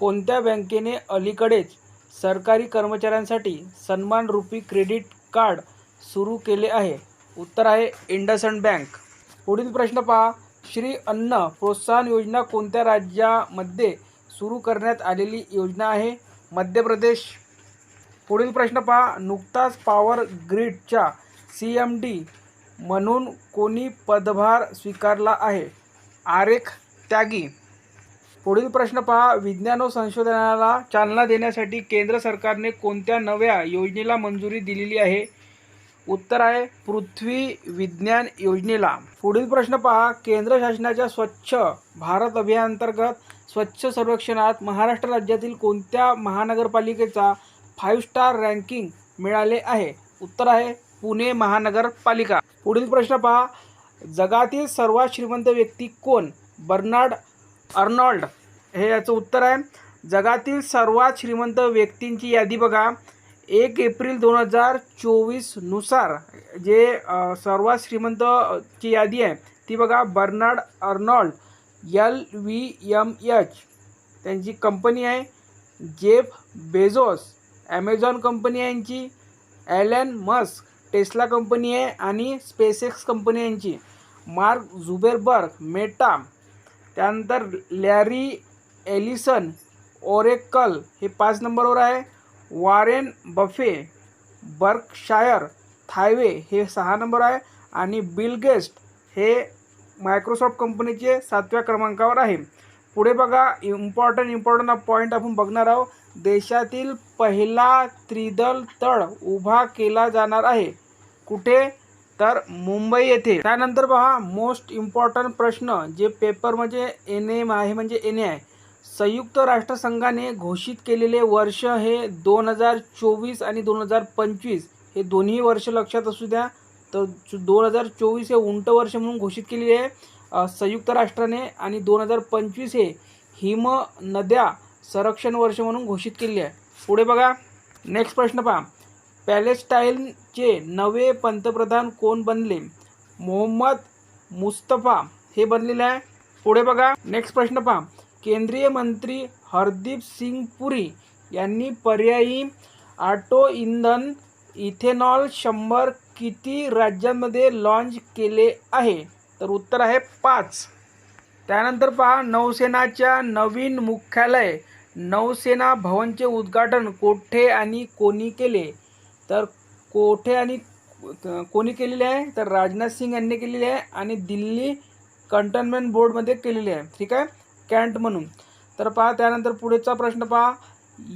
कोणत्या बँकेने अलीकडेच सरकारी कर्मचाऱ्यांसाठी सन्मानरूपी क्रेडिट कार्ड सुरू केले आहे? उत्तर आहे इंडसंड बँक. पुढील प्रश्न पहा. श्री अन्न प्रोत्साहन योजना कोणत्या राज्यामध्ये सुरू करण्यात आलेली योजना आहे? मध्य प्रदेश. पुढील प्रश्न पहा. नुकताच पॉवर ग्रीडच्या सी एम डी म्हणून कोणी पदभार स्वीकारला आहे? आरेख त्यागी. पुढील प्रश्न पहा. विज्ञान व संशोधनाला चालना देण्यासाठी केंद्र सरकारने कोणत्या नव्या योजनेला मंजुरी दिलेली आहे? उत्तर आहे पृथ्वी विज्ञान योजनेला. पुढील प्रश्न पहा. केंद्र शासनाच्या स्वच्छ भारत अभियानांतर्गत स्वच्छ सर्वेक्षणात महाराष्ट्र राज्यातील कोणत्या महानगरपालिकेचा फाईव्ह स्टार रँकिंग मिळाले आहे? उत्तर आहे पुणे महानगरपालिका. पुढील प्रश्न पहा. जगातील सर्वात श्रीमंत व्यक्ती कोण? Bernard Arnault. हे याचं उत्तर आहे. जगातील सर्वात श्रीमंत व्यक्तींची यादी बघा. एक एप्रिल दोन हजार चोवीसनुसार जे सर्वात श्रीमंत ची यादी आहे ती बघा Bernard Arnault L V M H. त्यांची कंपनी आहे. जेफ बेझोस ॲमेझॉन कंपनी आहे यांची. ॲलन मस्क टेस्ला कंपनी आहे आणि स्पेसएक्स कंपनी यांची. मार्क झुबेरबर्ग मेटा त्यानंतर लॅरी एलिसन ओरेकल हे पाच नंबरवर आहे. वॉरेन बफे बर्कशायर थायवे हे सहा नंबर आहे. आणि बिल गेस्ट हे मायक्रोसॉफ्ट कंपनीचे सातव्या क्रमांकावर आहे. पुढे बघा इम्पॉर्टंट इम्पॉर्टंट पॉईंट आपण बघणार आहोत. देशातील पहिला त्रिदल तळ उभा केला जाणार आहे. कुठे? तर मुंबई येथे. त्यानंतर पहा मोस्ट इम्पॉर्टंट प्रश्न जे पेपर म्हणजे एन एम आहे म्हणजे एन ए आहे. संयुक्त राष्ट्रसंघाने घोषित केलेले वर्ष हे दोन हजार चोवीस आणि दोन हजार पंचवीस. हे दोन्ही वर्ष लक्षात असू द्या. तर दोन हजार चोवीस हे उंट वर्ष म्हणून घोषित केलेले आहे. संयुक्त राष्ट्राने आणि दोन हजार पंचवीस हे हिम नद्या संरक्षण वर्ष म्हणून घोषित केलेले आहे. पुढे बघा. नेक्स्ट प्रश्न पहा. पॅलेस्टाईनचे नवे पंतप्रधान कोण बनले? मोहम्मद मुस्तफा हे बनलेले आहे. पुढे बघा. नेक्स्ट प्रश्न पहा. केंद्रीय मंत्री हरदीप सिंग पुरी यांनी पर्यायी ऑटो इंधन इथेनॉल शंभर किती राज्यांमध्ये लॉन्च केले आहे? तर उत्तर आहे पाच. त्यानंतर पहा. नौसेनाच्या नवीन मुख्यालय नौसेना भवनचे उद्घाटन कोठे आणि कोणी केले? तर कोठे आणि कोणी केलेले आहे? तर राजनाथ सिंग यांनी केलेले आहे आणि दिल्ली कंटेनमेंट बोर्डमध्ये केलेले आहे. ठीक आहे? कॅन्ट म्हणून. तर पहा त्यानंतर पुढेचा प्रश्न पहा.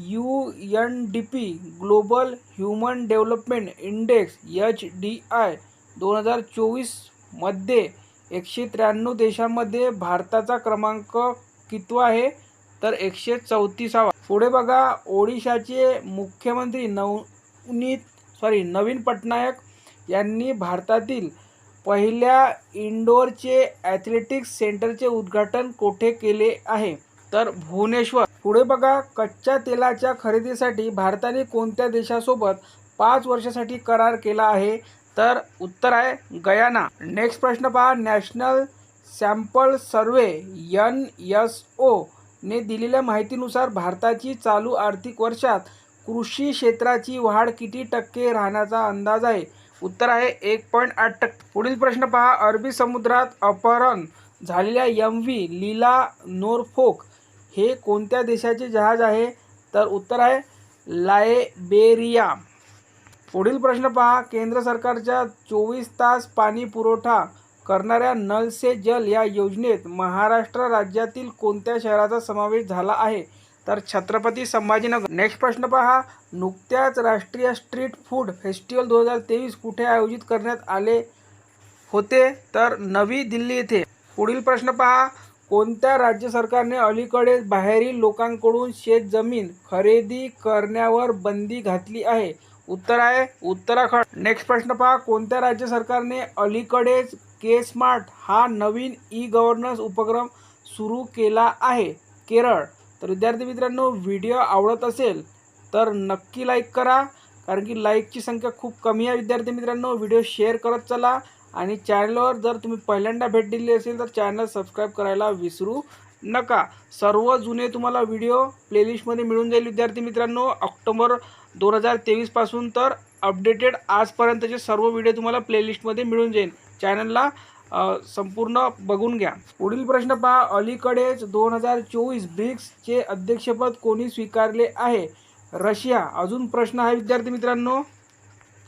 U N D P global human development index H D I दोन हजार चोवीसमध्ये एकशे त्र्याण्णव देशांमध्ये भारताचा क्रमांक कितवा आहे? तर एकशे चौतीसावा. पुढे बघा ओडिशाचे मुख्यमंत्री नवनीत सॉरी नवीन पटनायक यांनी भारतातील पहिल्या इंडोरचे ॲथलेटिक्स सेंटरचे उद्घाटन कोठे केले आहे? तर भुवनेश्वर. पुढे बघा कच्च्या तेलाच्या खरेदीसाठी भारताने कोणत्या देशासोबत पाच वर्षासाठी करार केला आहे? तर उत्तर आहे गयाना. नेक्स्ट प्रश्न पहा. National sample survey N S O ने दिलेल्या माहितीनुसार भारताची चालू आर्थिक वर्षात कृषी क्षेत्राची वाढ किती टक्के राहण्याचा अंदाज आहे? उत्तर आहे एक पॉईंट आठ टक्के. पुढील प्रश्न पहा. अरबी समुद्रात अपहरण झालेल्या यम व्ही लीला नोरफोक हे कोणत्या देशाचे जहाज आहे? तर उत्तर आहे लायबेरिया. पुढील प्रश्न पहा. केंद्र सरकारच्या चोवीस तास पाणी पुरवठा करणाऱ्या नल से जल या योजनेत महाराष्ट्र राज्यातील कोणत्या शहराचा समावेश झाला आहे? तर छत्रपती संभाजीनगर. नेक्स्ट प्रश्न पहा. नुकत्याच राष्ट्रीय स्ट्रीट फूड फेस्टिवल दोन हजार तेवीस कुठे आयोजित करण्यात आले होते? तर नवी दिल्ली येथे पुढील प्रश्न पहा. कोणत्या राज्य सरकारने अलीकडे बाहेरील लोकांकडून शेतजमीन खरेदी करण्यावर बंदी घातली आहे? उत्तर आहे उत्तराखंड. नेक्स्ट प्रश्न पहा. कोणत्या राज्य सरकारने अलीकडेच के स्मार्ट हा नवीन ई गव्हर्नन्स उपक्रम सुरू केला आहे? केरळ तर विद्यार्थी मित्रांनो व्हिडिओ आवडत असेल तर नक्की लाईक करा कारण की लाईकची संख्या खूप कमी आहे विद्यार्थी मित्रांनो. व्हिडिओ शेअर करत चला आणि चॅनलवर जर तुम्ही पहिल्यांदा भेट दिली असेल तर चॅनल सबस्क्राईब करायला विसरू नका. सर्व जुने तुम्हाला व्हिडिओ प्लेलिस्टमध्ये मिळून जाईल विद्यार्थी मित्रांनो. ऑक्टोबर दोन हजार तेवीसपासून तर अपडेटेड आजपर्यंतचे सर्व व्हिडिओ तुम्हाला प्लेलिस्टमध्ये मिळून जाईल. चॅनलला संपूर्ण बघून घ्या. पुढील प्रश्न पहा. अलीकडेच दोन हजार चोवीस ब्रिक्सचे अध्यक्षपद कोणी स्वीकारले आहे? रशिया. अजून प्रश्न आहे विद्यार्थी मित्रांनो.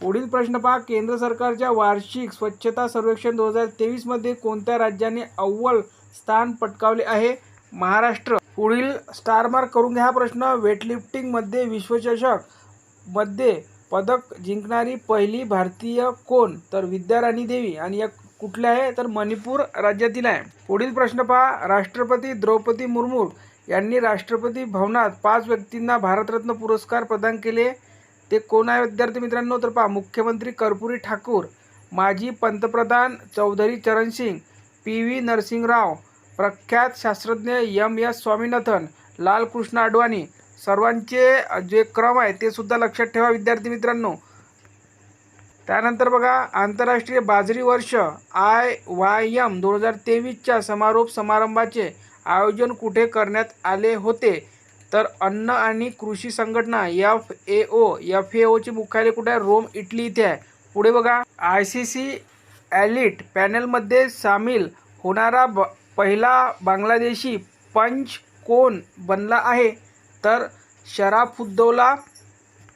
पुढील प्रश्न पहा. केंद्र सरकारच्या वार्षिक स्वच्छता सर्वेक्षण दोन हजार तेवीसमध्ये कोणत्या राज्याने अव्वल स्थान पटकावले आहे? महाराष्ट्र. पुढील स्टारमार्क करून घ्या हा प्रश्न. वेटलिफ्टिंगमध्ये विश्वचषकमध्ये पदक जिंकणारी पहिली भारतीय कोण? तर विद्याराणी देवी. आणि या कुठले आहे? तर मणिपूर राज्यातील आहे. पुढील प्रश्न पहा. राष्ट्रपती द्रौपदी मुर्मू यांनी राष्ट्रपती भवनात पाच व्यक्तींना भारतरत्न पुरस्कार प्रदान केले. ते कोण आहे? विद्यार्थी मित्रांनो तर पहा. मुख्यमंत्री कर्पुरी ठाकूर माजी पंतप्रधान चौधरी चरणसिंग पी व्ही नरसिंगराव प्रख्यात शास्त्रज्ञ एम एस स्वामीनाथन लालकृष्ण अडवाणी सर्वांचे जे क्रम आहे ते सुद्धा लक्षात ठेवा विद्यार्थी मित्रांनो. त्यानंतर बघा आंतरराष्ट्रीय बाजरी वर्ष आय वाय एम दोन हजार तेवीसच्या समारोप समारंभाचे आयोजन कुठे करण्यात आले होते? तर अन्न आणि कृषी संघटना F A O F A ओचे मुख्यालय कुठे आहे? रोम इटली इथे आहे. पुढे बघा आय सी सी ॲलिट पॅनलमध्ये सामील होणारा ब पहिला बांगलादेशी पंच कोण बनला आहे? तर शराफुद्दौला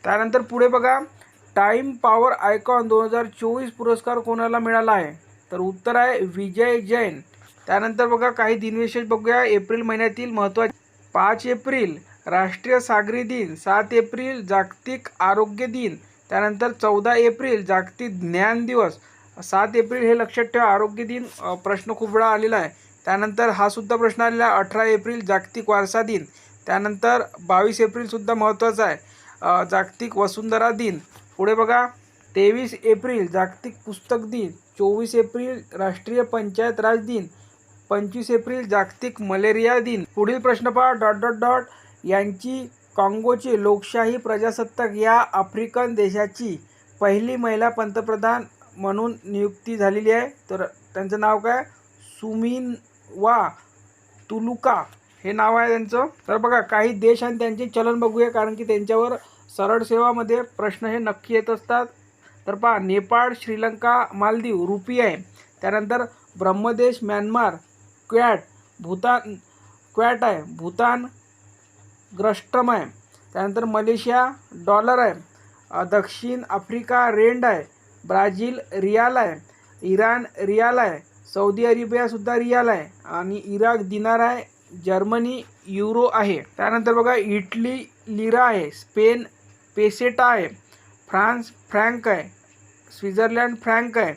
त्यानंतर पुढे बघा टाईम पॉवर आयकॉन दोन हजार चोवीस पुरस्कार कोणाला मिळाला आहे? तर उत्तर आहे विजय जैन. त्यानंतर बघा काही दिनविशेष बघूया. एप्रिल महिन्यातील महत्त्वाचे पाच एप्रिल राष्ट्रीय सागरी दिन. सात एप्रिल जागतिक आरोग्य दिन. त्यानंतर चौदा एप्रिल जागतिक ज्ञान दिवस. सात एप्रिल हे लक्षात ठेवा आरोग्य दिन. प्रश्न खूप वेळा आलेला आहे. त्यानंतर हा सुद्धा प्रश्न आलेला आहे अठरा एप्रिल जागतिक वारसा दिन. त्यानंतर बावीस एप्रिलसुद्धा महत्त्वाचा आहे. जागतिक वसुंधरा दिन. पुढे बघा. तेवीस एप्रिल जागतिक पुस्तक दिन. चोवीस एप्रिल राष्ट्रीय पंचायत राज दिन. पंचवीस एप्रिल जागतिक मलेरिया दिन. पुढील प्रश्न पहा डॉट डॉट डॉट. यांची काँगोची लोकशाही प्रजासत्ताक या आफ्रिकन देशाची पहिली महिला पंतप्रधान म्हणून नियुक्ती झालेली आहे. तर त्यांचं नाव काय? सुमिन वा तुलुका. हे नाव आहे त्यांचं. तर बघा काही देश आणि त्यांचे चलन बघूया कारण की त्यांच्यावर सरळ सेवामध्ये प्रश्न हे नक्की येत असतात. तर पहा नेपाळ श्रीलंका मालदीव रुपी आहे. त्यानंतर ब्रह्मदेश म्यानमार क्वॅट भूतान क्वॅट आहे. भूतान ग्रष्टम आहे. त्यानंतर मलेशिया डॉलर आहे. दक्षिण आफ्रिका रेंड आहे. ब्राझील रियाल आहे. इराण रियाल आहे. सौदी अरेबियासुद्धा रियाल आहे. आणि इराक दिनार आहे. जर्मनी युरो आहे. त्यानंतर बघा इटली लिरा आहे. स्पेन पेसेटा आहे फ्रान्स फ्रँक आहे स्वित्झर्लंड फ्रँक आहे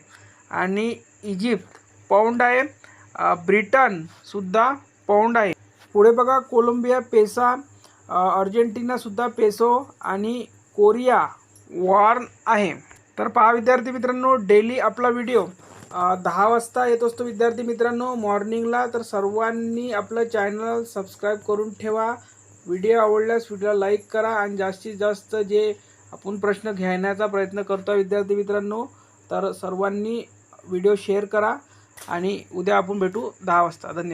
आणि इजिप्त पौंड आहे ब्रिटनसुद्धा पौंड आहे पुढे बघा कोलंबिया पेसा अर्जेंटिनासुद्धा पेसो आणि कोरिया वॉर्न आहे. तर पहा विद्यार्थी मित्रांनो डेली आपला व्हिडिओ. दहा वाजता येत असतो विद्यार्थी मित्रांनो मॉर्निंगला. तर सर्वांनी आपलं चॅनल सबस्क्राईब करून ठेवा. व्हिडिओ आवडल्यास व्हिडिओला लाईक करा आणि जास्तीत जास्त जे आपण प्रश्न घेण्याचा प्रयत्न करतो विद्यार्थी मित्रांनो तर सर्वांनी व्हिडिओ शेअर करा आणि उद्या आपण भेटू दहा वाजता. धन्यवाद.